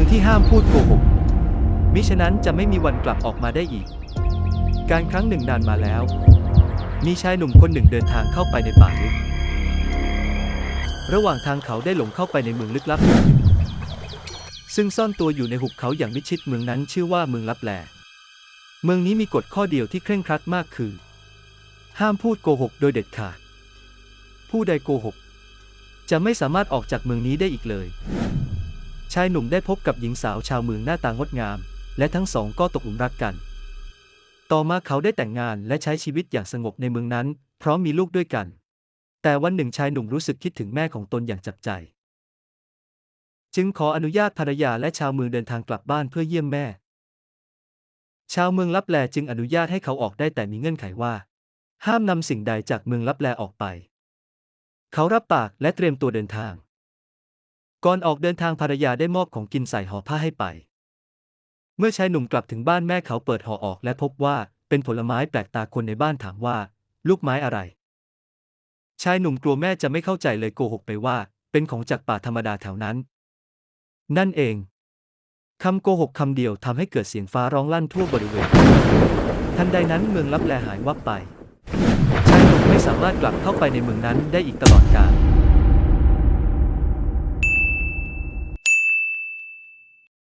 องที่ห้ามพูดโกหก มิฉะนั้นจะไม่มีวันกลับออกมาได้อีก การครั้งหนึ่งนานมาแล้ว มีชายหนุ่มคนหนึ่งเดินทางเข้าไปในป่าลึก ระหว่างทางเขาได้หลงเข้าไปในเมืองลึกลับหนึ่งซึ่งซ่อนตัวอยู่ในหุบเขาอย่างมิชิดเมืองนั้นชื่อว่าเมืองลับแล เมืองนี้มีกฎข้อเดียวที่เคร่งครัดมากคือ ห้ามพูดโกหกโดยเด็ดขาด ผู้ใดโกหก จะไม่สามารถออกจากเมืองนี้ได้อีกเลย ชายหนุ่มได้พบกับหญิงสาวชาวเมืองหน้าตางดงาม และทั้งสองก็ตกหลุมรักกัน ต่อมาเขาได้แต่งงานและใช้ชีวิตอย่างสงบในเมืองนั้น พร้อมมีลูกด้วยกัน แต่วันหนึ่งชายหนุ่มรู้สึกคิดถึงแม่ของตนอย่างจับใจ จึงขออนุญาตภรรยาและชาวเมืองเดินทางกลับบ้านเพื่อเยี่ยมแม่ ชาวเมืองลับแลจึงอนุญาตให้เขาออกได้แต่มีเงื่อนไขว่า ห้ามนำสิ่งใดจากเมืองลับแลออกไป เขารับปากและเตรียมตัวเดินทาง ก่อนออกเดินทางภรรยาได้มอบของกินใส่ห่อผ้าให้ไป เมื่อชายหนุ่มกลับถึงบ้านแม่เขาเปิดห่อออกและพบว่าเป็นผลไม้แปลกตาคนในบ้านถามว่า ลูกไม้อะไร ชายหนุ่มกลัวแม่จะไม่เข้าใจเลยโกหกไปว่า เป็นของจากป่าธรรมดาแถวนั้น นั่นเองคำโกหกคำเดียวทำให้เกิดเสียงฟ้าร้องลั่นทั่วบริเวณ ทันใดนั้นเมืองลับแลหายวับไป ชายหนุ่มไม่สามารถกลับเข้าไปในเมืองนั้นได้อีกตลอดกาล